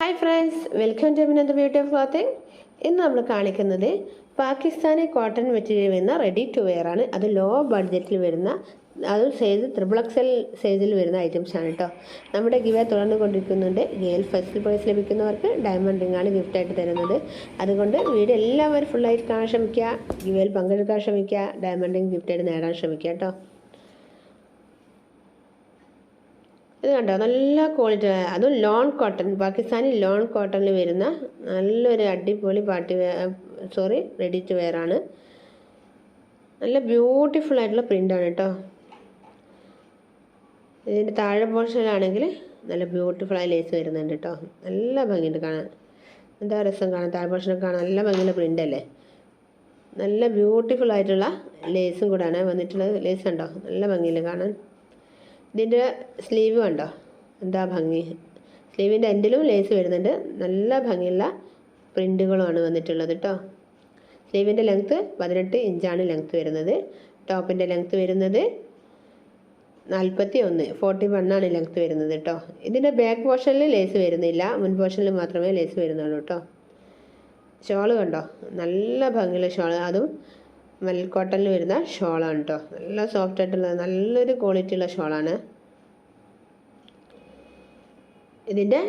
Hi friends welcome to മിനന്ത് beauty of clothing ഇന്ന് നമ്മൾ കാണിക്കുന്നത് പാകിസ്ഥാനി കോട്ടൺ മെറ്റീരിയൽ വരുന്ന റെഡി ടു വെയർ ആണ്. അത് ലോ ബഡ്ജറ്റിൽ വരുന്ന അത് സൈസ് ത്രിബിൾ എക്സൽ സൈസിൽ വരുന്ന ഐറ്റംസ് ആണ് കേട്ടോ നമ്മുടെ ഗിവ തുടർന്ന് കൊണ്ടിരിക്കുന്നുണ്ട് ഗെയിൽ ഫസ്റ്റ് പ്രൈസ് ലഭിക്കുന്നവർക്ക് ഡയമണ്ട് റിംഗ് ആണ് ഗിഫ്റ്റ് ആയിട്ട് തരുന്നത്. അതുകൊണ്ട് വീഡിയോ എല്ലാവരും ഫുള്ളായിട്ട് കാണാൻ ശ്രമിക്കുക. ഗിവയിൽ പങ്കെടുക്കാൻ ശ്രമിക്കുക. ഡയമണ്ട് റിംഗ് ഗിഫ്റ്റായിട്ട് നേടാൻ ശ്രമിക്കുക കേട്ടോ ഇത് കണ്ടോ? നല്ല ക്വാളിറ്റി അതും ലോൺ കോട്ടൺ പാകിസ്ഥാനി ലോൺ കോട്ടണിൽ വരുന്ന നല്ലൊരു അടിപൊളി party sorry ready to wear ആണ്. നല്ല ബ്യൂട്ടിഫുൾ ആയിട്ടുള്ള പ്രിന്റാണ് കേട്ടോ ഇതിന്റെ താഴെ പോർഷനിലാണെങ്കിൽ നല്ല ബ്യൂട്ടിഫുൾ ആയി ലേസ് വരുന്നുണ്ട് കേട്ടോ നല്ല ഭംഗിയുണ്ട് കാണാൻ. എന്താ രസം കാണാൻ? താഴെ പോർഷനൊക്കെ കാണാൻ നല്ല ഭംഗിയുള്ള പ്രിന്റ് അല്ലേ? നല്ല ബ്യൂട്ടിഫുൾ ആയിട്ടുള്ള ലേസും കൂടാണ് വന്നിട്ടുള്ളത്. ലേസ് ഉണ്ടോ? നല്ല ഭംഗിയില്ല കാണാൻ. ഇതിന്റെ സ്ലീവ് കണ്ടോ? എന്താ ഭംഗി? സ്ലീവിന്റെ എൻഡിലും ലേസ് വരുന്നുണ്ട്. നല്ല ഭംഗിയുള്ള പ്രിന്റുകളുമാണ് വന്നിട്ടുള്ളത് കേട്ടോ സ്ലീവിന്റെ ലെങ്ത്ത് പതിനെട്ട് ഇഞ്ചാണ് ലെങ്ത്ത് വരുന്നത്. ടോപ്പിന്റെ ലെങ്ത്ത് വരുന്നത് നാൽപ്പത്തി ഒന്ന് ഫോർട്ടി വണ്ണാണ് ലെങ്ത്ത് വരുന്നത് കേട്ടോ ഇതിന്റെ ബാക്ക് പോർഷനിൽ ലേസ് വരുന്നില്ല. മുൻ പോർഷനിൽ മാത്രമേ ലേസ് വരുന്നുള്ളൂ കേട്ടോ ഷോൾ കണ്ടോ? നല്ല ഭംഗിയുള്ള ഷോൾ അതും മൽക്കോട്ടനിൽ വരുന്ന ഷോളാണ് കേട്ടോ നല്ല സോഫ്റ്റ് ആയിട്ടുള്ള നല്ലൊരു ക്വാളിറ്റി ഉള്ള ഷോളാണ്. ഇതിന്റെ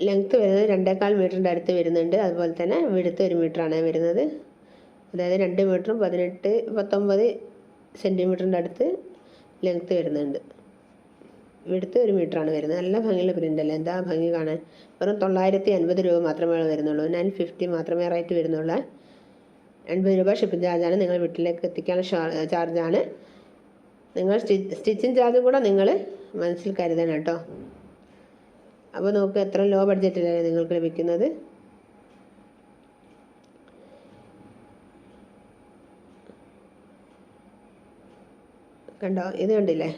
ലെങ്ത്ത് വരുന്നത് രണ്ടേക്കാൽ മീറ്ററിന്റെ അടുത്ത് വരുന്നുണ്ട്. അതുപോലെ തന്നെ വിടുത്ത് ഒരു മീറ്ററാണ് വരുന്നത്. അതായത് രണ്ട് മീറ്ററും പതിനെട്ട് പത്തൊമ്പത് സെന്റിമീറ്ററിന്റെ അടുത്ത് ലെങ്ത്ത് വരുന്നുണ്ട്. വിടുത്ത് ഒരു മീറ്ററാണ് വരുന്നത്. നല്ല ഭംഗിയുള്ള പ്രിന്റ് അല്ലേ? എന്താ ഭംഗി കാണാൻ? വെറും തൊള്ളായിരത്തി അൻപത് രൂപ മാത്രമേ വരുന്നുള്ളൂ. നയൻ ഫിഫ്റ്റി മാത്രമേ റേറ്റ് വരുന്നുള്ളൂ. എൺപത് രൂപ ഷിപ്പിംഗ് ചാർജാണ് നിങ്ങൾ വീട്ടിലേക്ക് എത്തിക്കാനുള്ള ചാർജാണ് നിങ്ങൾ സ്റ്റിച്ചിങ് ചാർജും കൂടെ നിങ്ങൾ മനസ്സിൽ കരുതണം കേട്ടോ. അപ്പോൾ നമുക്ക് എത്ര ലോ ബഡ്ജറ്റിലാണ് നിങ്ങൾക്ക് ലഭിക്കുന്നത്? കണ്ടോ? ഇത് കണ്ടില്ലേ?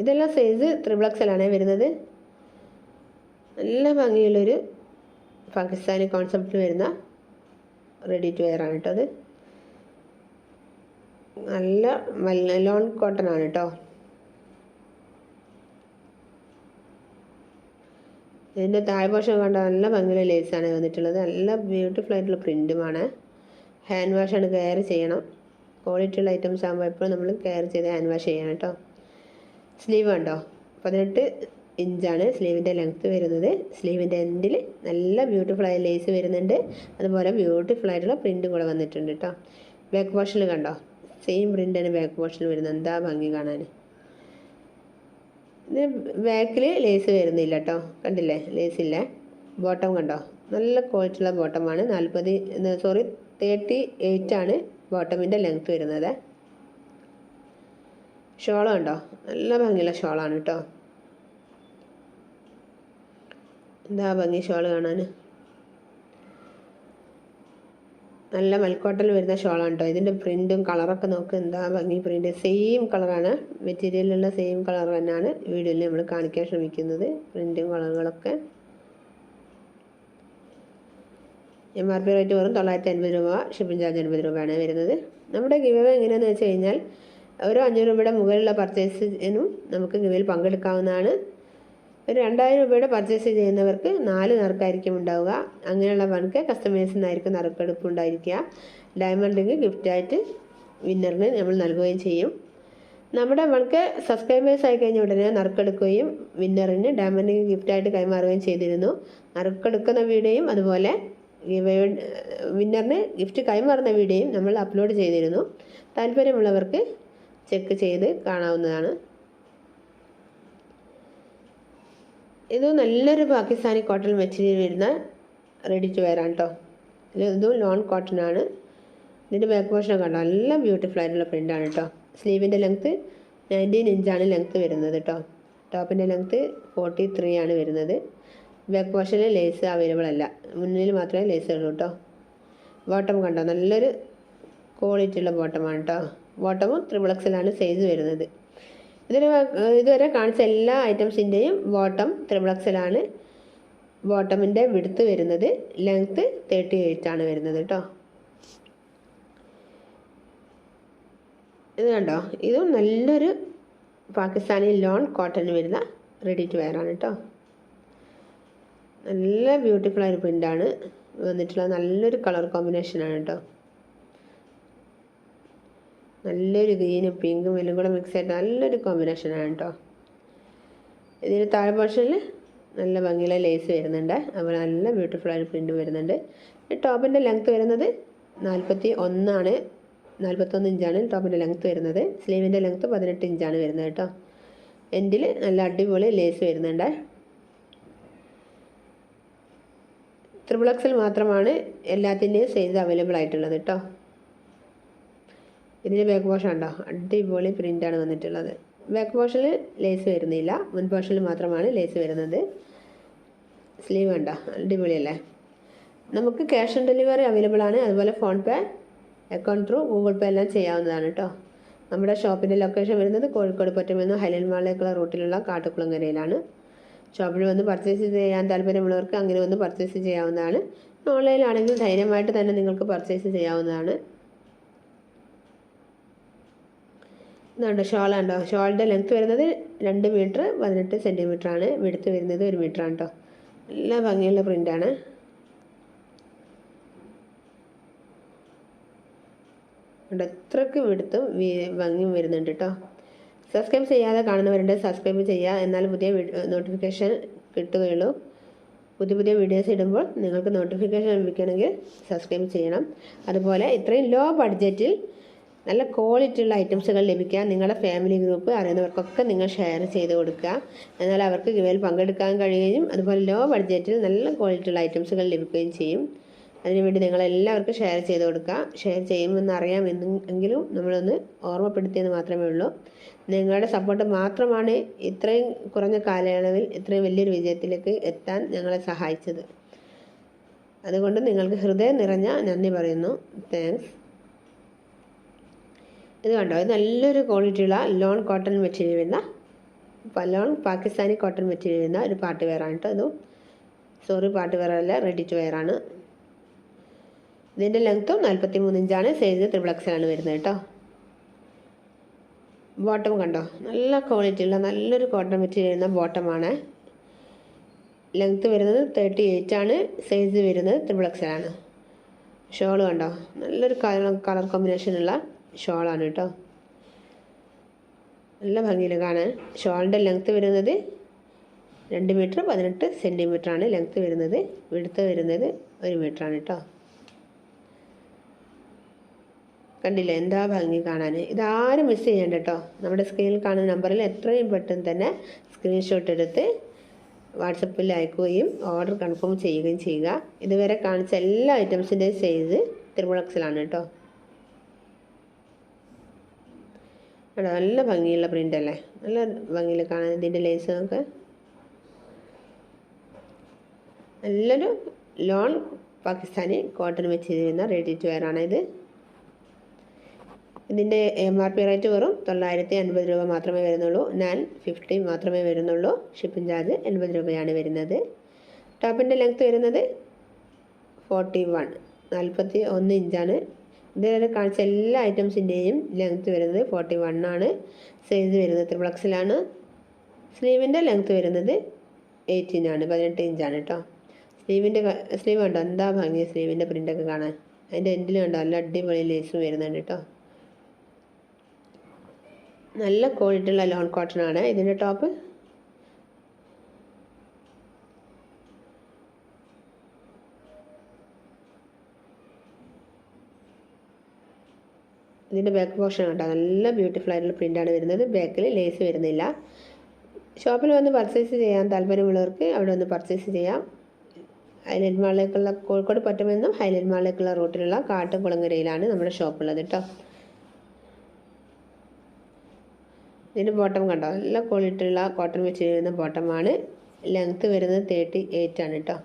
ഇതെല്ലാം സൈസ് ത്രിബിൾ എക്സലാണ് വരുന്നത്. നല്ല ഭംഗിയുള്ളൊരു പാകിസ്ഥാനി കോൺസെപ്റ്റിൽ വരുന്ന റെഡി ടു വെയർ ആണ് കേട്ടോ അത്. നല്ല ലോൺ കോട്ടൺ ആണ് കേട്ടോ ഇതിന്റെ താഴ്പോഷം കണ്ട നല്ല ഭംഗിയുള്ള ലേസാണ് വന്നിട്ടുള്ളത്. നല്ല ബ്യൂട്ടിഫുൾ ആയിട്ടുള്ള പ്രിന്റുമാണ് ഹാൻഡ് ആണ്. കെയർ ചെയ്യണം. ക്വാളിറ്റി ഉള്ള ഐറ്റംസ് ആകുമ്പോൾ എപ്പോഴും നമ്മൾ കെയർ ചെയ്ത് ഹാൻഡ് വാഷ് ചെയ്യണം കേട്ടോ സ്ലീവ് ഉണ്ടോ? പതിനെട്ട് ഇഞ്ചാണ് സ്ലീവിന്റെ ലെങ്ത്ത് വരുന്നത്. സ്ലീവിന്റെ എൻഡിൽ നല്ല ബ്യൂട്ടിഫുൾ ആയ ലേസ് വരുന്നുണ്ട്. അതുപോലെ ബ്യൂട്ടിഫുൾ ആയിട്ടുള്ള പ്രിന്റും കൂടെ വന്നിട്ടുണ്ട് കേട്ടോ ബാക്ക് പോർഷനിൽ കണ്ടോ? സെയിം പ്രിന്റാണ് ബാക്ക് പോർഷനിൽ വരുന്നത്. എന്താ ഭംഗി കാണാൻ ഇത് ബാക്കിൽ ലേസ് വരുന്നില്ല കേട്ടോ കണ്ടില്ലേ? ലേസ് ഇല്ല. ബോട്ടം കണ്ടോ? നല്ല ക്വാളിറ്റിയുള്ള ബോട്ടമാണ് നാൽപ്പത് സോറി തേർട്ടി എയ്റ്റ് ആണ് ബോട്ടമിന്റെ ലെങ്ത്ത് വരുന്നത്. ഷോളം ഉണ്ടോ നല്ല ഭംഗിയുള്ള ഷോളാണ് കേട്ടോ എന്താ ഭംഗി ഷോൾ കാണാൻ നല്ല മൽക്കോട്ടൽ വരുന്ന ഷോളാണ് കേട്ടോ ഇതിന്റെ പ്രിന്റും കളറൊക്കെ നോക്ക് എന്താ ഭംഗി പ്രിന്റ് സെയിം കളറാണ് മെറ്റീരിയലുള്ള സെയിം കളർ തന്നെയാണ് വീഡിയോയിൽ നമ്മൾ കാണിക്കാൻ ശ്രമിക്കുന്നത്. പ്രിന്റും കളറുകളൊക്കെ. എം ആർ പി റേറ്റ് വെറും തൊള്ളായിരത്തി അൻപത് രൂപ ഷിപ്പിംഗ് ചാർജ് അൻപത് രൂപയാണ് വരുന്നത്. നമ്മുടെ ഗിവ് എങ്ങനെയാണെന്ന് വെച്ച് കഴിഞ്ഞാൽ ഒരു അഞ്ഞൂറ് രൂപയുടെ മുകളിലുള്ള പർച്ചേസിനും നമുക്ക് ഗിവയിൽ പങ്കെടുക്കാവുന്നതാണ്. ഒരു രണ്ടായിരം രൂപയുടെ പർച്ചേസ് ചെയ്യുന്നവർക്ക് നാല് നറുക്കായിരിക്കും ഉണ്ടാവുക. അങ്ങനെയുള്ളവർക്ക് കസ്റ്റമേഴ്സിൽ നിന്നായിരിക്കും നറുക്കെടുപ്പ് ഉണ്ടായിരിക്കുക ഡയമണ്ട് റിംഗ് ഗിഫ്റ്റായിട്ട് വിന്നറിന് നമ്മൾ നൽകുകയും ചെയ്യും. നമ്മുടെ വൾക്ക് സബ്സ്ക്രൈബേഴ്സ് ആയി കഴിഞ്ഞ ഉടനെ നറുക്കെടുക്കുകയും വിന്നറിന് ഡയമണ്ട് ഗിഫ്റ്റ് ഗിഫ്റ്റായിട്ട് കൈമാറുകയും ചെയ്തിരുന്നു. നറുക്കെടുക്കുന്ന വീഡിയോയും അതുപോലെ വിന്നറിന് ഗിഫ്റ്റ് കൈമാറുന്ന വീഡിയോയും നമ്മൾ അപ്ലോഡ് ചെയ്തിരുന്നു. താല്പര്യമുള്ളവർക്ക് ചെക്ക് ചെയ്ത് കാണാവുന്നതാണ്. ഇത് നല്ലൊരു പാകിസ്ഥാനി കോട്ടൺ മെറ്റീരിയൽ വരുന്ന റെഡി ടു വെയർ ആണ് കേട്ടോ ഇത് ലോൺ കോട്ടൺ ആണ്. ഇതിന്റെ ബാക്ക് പോർഷൻ കണ്ടോ? നല്ല ബ്യൂട്ടിഫുൾ ആയിട്ടുള്ള പ്രിന്റാണ് കേട്ടോ സ്ലീവിന്റെ ലെങ്ത്ത് നയന്റീൻ ഇഞ്ചാണ് ലെങ്ത്ത് വരുന്നത് കേട്ടോ ടോപ്പിന്റെ ലെങ്ത്ത് ഫോർട്ടി ത്രീ ആണ് വരുന്നത്. ബാക്ക് പോർഷനിൽ ലേസ് അവൈലബിൾ അല്ല. മുന്നിൽ മാത്രമേ ലേസ് ഉള്ളൂ കേട്ടോ ബോട്ടം കണ്ടോ? നല്ലൊരു ക്വാളിറ്റി ഉള്ള ബോട്ടമാണ് കേട്ടോ ബോട്ടമും ത്രിബിൾ എക്സലാണ് സൈസ് വരുന്നത്. ഇതിന് ഇതുവരെ കാണിച്ച എല്ലാ ഐറ്റംസിന്റെയും ബോട്ടം ത്രിബിൾ എക്സലാണ് ബോട്ടമിന്റെ വിടുത്ത് വരുന്നത്. ലെങ്ത്ത് തേർട്ടി എയ്റ്റ് ആണ് വരുന്നത് കേട്ടോ ഇത് കണ്ടോ? ഇതും നല്ലൊരു പാകിസ്ഥാനി ലോൺ കോട്ടൺ വരുന്ന റെഡി ടു വെയർ ആണ് കേട്ടോ നല്ല ബ്യൂട്ടിഫുൾ ആയൊരു പ്രിന്റാണ് വന്നിട്ടുള്ള നല്ലൊരു കളർ കോമ്പിനേഷനാണ് കേട്ടോ നല്ലൊരു ഗ്രീനും പിങ്കും എല്ലാം കൂടെ മിക്സ് ആയിട്ട് നല്ലൊരു കോമ്പിനേഷനാണ് കേട്ടോ ഇതിന് താഴെ പോർഷനിൽ നല്ല ഭംഗിയുള്ള ലേസ് വരുന്നുണ്ട്. അപ്പോൾ നല്ല ബ്യൂട്ടിഫുൾ ആയിട്ട് പ്രിന്റ് വരുന്നുണ്ട്. ഈ ടോപ്പിന്റെ ലെങ്ത്ത് വരുന്നത് നാൽപ്പത്തി ഒന്നാണ് നാൽപ്പത്തൊന്ന് ഇഞ്ചാണ് ടോപ്പിന്റെ ലെങ്ത്ത് വരുന്നത്. സ്ലീവിന്റെ ലെങ്ത്ത് പതിനെട്ട് ഇഞ്ചാണ് വരുന്നത് കേട്ടോ എൻഡിൽ നല്ല അടിപൊളി ലേസ് വരുന്നുണ്ട്. ത്രിബിൾ എക്സിൽ മാത്രമാണ് എല്ലാത്തിന്റെയും സൈസ് അവൈലബിൾ ആയിട്ടുള്ളത് കേട്ടോ ഇതിന് ബാക്ക് വാഷ് ഉണ്ടോ അടിപൊളി പ്രിന്റാണ് വന്നിട്ടുള്ളത്. ബാക്ക് വാഷിൽ ലേസ് വരുന്നില്ല. മുൻ പോർഷനിൽ മാത്രമാണ് ലേസ് വരുന്നത്. സ്ലീവ് ഉണ്ടോ അടിപൊളിയല്ലേ നമുക്ക് ക്യാഷ് ഓൺ ഡെലിവറി അവൈലബിൾ ആണ്. അതുപോലെ PhonePe account through Google Pay എല്ലാം ചെയ്യാവുന്നതാണ് കേട്ടോ നമ്മുടെ ഷോപ്പിന്റെ ലൊക്കേഷൻ വരുന്നത് കോഴിക്കോട് പറ്റുമെന്ന് ഹൈലൻഡ് മാളിലേക്കുള്ള റൂട്ടിലുള്ള കാട്ടുകുളങ്ങരയിലാണ്. ഷോപ്പിൽ വന്ന് പർച്ചേസ് ചെയ്യാൻ താല്പര്യമുള്ളവർക്ക് അങ്ങനെ വന്ന് പർച്ചേസ് ചെയ്യാവുന്നതാണ്. ഓൺലൈനിലാണെങ്കിൽ ധൈര്യമായിട്ട് തന്നെ നിങ്ങൾക്ക് പർച്ചേസ് ചെയ്യാവുന്നതാണ്. ഇതുണ്ട് ഷോളുണ്ടോ ഷോളിന്റെ ലെങ്ത്ത് വരുന്നത് രണ്ട് മീറ്റർ പതിനെട്ട് സെന്റിമീറ്റർ ആണ്. വെടുത്ത് വരുന്നത് ഒരു മീറ്റർ ആണ് കേട്ടോ നല്ല ഭംഗിയുള്ള പ്രിന്റാണ് അത്രയ്ക്ക് വെടുത്തും ഭംഗിയും വരുന്നുണ്ട് കേട്ടോ സബ്സ്ക്രൈബ് ചെയ്യാതെ കാണുന്നവരുണ്ട് സബ്സ്ക്രൈബ് ചെയ്യുക എന്നാൽ പുതിയ നോട്ടിഫിക്കേഷൻ കിട്ടുകയുള്ളൂ. പുതിയ പുതിയ വീഡിയോസ് ഇടുമ്പോൾ നിങ്ങൾക്ക് നോട്ടിഫിക്കേഷൻ ലഭിക്കണമെങ്കിൽ സബ്സ്ക്രൈബ് ചെയ്യണം. അതുപോലെ ഇത്രയും ലോ ബഡ്ജറ്റിൽ നല്ല ക്വാളിറ്റി ഉള്ള ഐറ്റംസുകൾ ലഭിക്കാൻ നിങ്ങളുടെ ഫാമിലി ഗ്രൂപ്പ് അറിയുന്നവർക്കൊക്കെ നിങ്ങൾ ഷെയർ ചെയ്ത് കൊടുക്കുക. എന്നാൽ അവർക്ക് ഇവയിൽ പങ്കെടുക്കാൻ കഴിയുകയും അതുപോലെ ലോ ബഡ്ജറ്റിൽ നല്ല ക്വാളിറ്റി ഉള്ള ഐറ്റംസുകൾ ലഭിക്കുകയും ചെയ്യും. അതിനുവേണ്ടി നിങ്ങൾ എല്ലാവർക്കും ഷെയർ ചെയ്ത് കൊടുക്കുക. ഷെയർ ചെയ്യുമെന്ന് അറിയാം എങ്കിലും നമ്മളൊന്ന് ഓർമ്മപ്പെടുത്തിയെന്ന് മാത്രമേ ഉള്ളൂ. നിങ്ങളുടെ സപ്പോർട്ട് മാത്രമാണ് ഇത്രയും കുറഞ്ഞ കാലയളവിൽ ഇത്രയും വലിയൊരു വിജയത്തിലേക്ക് എത്താൻ ഞങ്ങളെ സഹായിച്ചത്. അതുകൊണ്ട് നിങ്ങൾക്ക് ഹൃദയം നിറഞ്ഞ നന്ദി പറയുന്നു. താങ്ക്സ് ഇത് കണ്ടോ? ഇത് നല്ലൊരു ക്വാളിറ്റിയുള്ള ലോൺ കോട്ടൺ മെറ്റീരിയൽ വരുന്ന ലോൺ പാകിസ്ഥാനി കോട്ടൺ മെറ്റീരിയൽ വരുന്ന ഒരു പാട്ട് വെയറാണ് കേട്ടോ ഇതും. സോറി പാട്ട് വെയറല്ല റെഡി ടു വെയറാണ് ഇതിന്റെ ലെങ്ത്തും നാൽപ്പത്തി മൂന്ന് ഇഞ്ചാണ് സൈസ് ത്രിപിൾ ആണ് വരുന്നത് കേട്ടോ ബോട്ടം കണ്ടോ? നല്ല ക്വാളിറ്റിയുള്ള നല്ലൊരു കോട്ടൺ മെറ്റീരിയൽ വരുന്ന ബോട്ടമാണ് ലെങ്ത്ത് വരുന്നത് തേർട്ടി എയ്റ്റ് ആണ് സൈസ് വരുന്നത് ത്രിപിൾ ആണ്. ഷോൾ കണ്ടോ? നല്ലൊരു കളർ കളർ കോമ്പിനേഷനുള്ള ഷോളാണ് കേട്ടോ. നല്ല ഭംഗിയിൽ കാണാൻ. ഷോളിന്റെ ലെങ്ത്ത് വരുന്നത് രണ്ട് മീറ്റർ പതിനെട്ട് സെന്റിമീറ്റർ ആണ് ലെങ്ത്ത് വരുന്നത്. വിടുത്ത് വരുന്നത് ഒരു ആണ് കേട്ടോ. കണ്ടില്ല? എന്താ ഭംഗി കാണാൻ ഇതാരും മിസ് ചെയ്യണ്ട കേട്ടോ. നമ്മുടെ സ്ക്രീനിൽ കാണുന്ന നമ്പറിൽ എത്രയും പെട്ടെന്ന് തന്നെ സ്ക്രീൻഷോട്ട് എടുത്ത് വാട്സപ്പിൽ അയക്കുകയും ഓർഡർ കൺഫേം ചെയ്യുകയും ചെയ്യുക. ഇതുവരെ കാണിച്ച എല്ലാ ഐറ്റംസിന്റെയും സൈസ് തിരുമുളക്സിലാണ് കേട്ടോ. കേട്ടോ നല്ല ഭംഗിയുള്ള പ്രിന്റ് അല്ലേ? നല്ല ഭംഗിയിൽ കാണാൻ ഇതിന്റെ ലേസൊക്കെ നല്ലൊരു ലോൺ പാകിസ്ഥാനി കോട്ടൺ വെച്ച് ചെയ്യുന്ന റെഡി ടു വെയർ ആണ് ഇത് ഇതിന്റെ എം ആർ പി റേറ്റ് വെറും തൊള്ളായിരത്തി അൻപത് രൂപ മാത്രമേ വരുന്നുള്ളൂ. നയൻ ഫിഫ്റ്റി മാത്രമേ വരുന്നുള്ളൂ. ഷിപ്പിംഗ് ചാർജ് എൺപത് രൂപയാണ് വരുന്നത്. ടോപ്പിന്റെ ലെങ്ത്ത് വരുന്നത് ഫോർട്ടി വൺ നാൽപ്പത്തി ഒന്ന് ഇഞ്ചാണ് ഇതുവരെ കാണിച്ച എല്ലാ ഐറ്റംസിന്റെയും ലെങ്ത് വരുന്നത് ഫോർട്ടി വൺ ആണ്. സൈസ് വരുന്നത് ത്രിപ്ലക്സിലാണ് സ്ലീവിന്റെ ലെങ്ത് വരുന്നത് എയ്റ്റീൻ ആണ് പതിനെട്ട് ഇഞ്ചാണ് കേട്ടോ സ്ലീവിന്റെ സ്ലീവ് കണ്ടോ? എന്താ ഭംഗി സ്ലീവിന്റെ പ്രിന്റൊക്കെ കാണാൻ? അതിന്റെ എൻഡിൽ കണ്ടോ? നല്ല അടിപൊളി ലേസും വരുന്നുണ്ട് കേട്ടോ നല്ല ക്വാളിറ്റിയുള്ള ലോൺ കോട്ടൺ ആണ്. ഇതിന്റെ ടോപ്പ് ഇതിന്റെ ബാക്ക് പോർഷൻ കണ്ടോ? നല്ല ബ്യൂട്ടിഫുൾ ആയിട്ടുള്ള പ്രിന്റാണ് വരുന്നത്. ബാക്കിൽ ലേസ് വരുന്നില്ല. ഷോപ്പിൽ വന്ന് പർച്ചേസ് ചെയ്യാൻ താല്പര്യമുള്ളവർക്ക് അവിടെ വന്ന് പർച്ചേസ് ചെയ്യാം. ഹൈലൈറ്റ് മാളിലേക്കുള്ള കോഴിക്കോട് പറ്റുമെന്നും ഹൈലൈറ്റ് മാളിലേക്കുള്ള റൂട്ടിലുള്ള കാട്ടുകുളങ്ങരയിലാണ് നമ്മുടെ ഷോപ്പുള്ളത് കേട്ടോ ഇതിന്റെ ബോട്ടം കണ്ടോ? നല്ല ക്വാളിറ്റിയുള്ള കോട്ടൺ വെച്ച് വരുന്ന ബോട്ടമാണ് ലെങ്ത്ത് വരുന്നത് തേർട്ടി എയ്റ്റ് ആണ് കേട്ടോ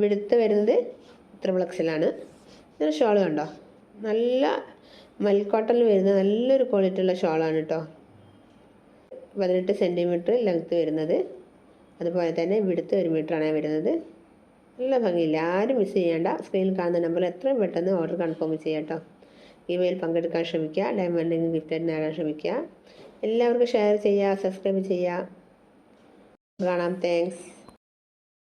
വിടുത്ത് വരുന്നത് ത്രിബിളക്സിലാണ് ഇതിന് ഷോൾ കണ്ടോ? നല്ല മൽക്കോട്ടണിൽ വരുന്ന നല്ലൊരു ക്വാളിറ്റി ക്വാളിറ്റിയുള്ള ഷോളാണ് കേട്ടോ പതിനെട്ട് സെന്റിമീറ്റർ ലെങ്ത്ത് വരുന്നത്. അതുപോലെ തന്നെ വിടുത്ത് ഒരു മീറ്ററാണ് വരുന്നത്. നല്ല ഭംഗിയില്ല. ആരും മിസ് ചെയ്യേണ്ട. സ്ക്രീനിൽ കാണുന്ന നമ്പർ എത്രയും പെട്ടെന്ന് ഓർഡർ കൺഫേം ചെയ്യാം കേട്ടോ ഇവയിൽ പങ്കെടുക്കാൻ ശ്രമിക്കുക. ഡയമണ്ടിങ് ഗിഫ്റ്റ് നേടാൻ ശ്രമിക്കുക. എല്ലാവർക്കും ഷെയർ ചെയ്യുക സബ്സ്ക്രൈബ് ചെയ്യുക. കാണാം. താങ്ക്സ്.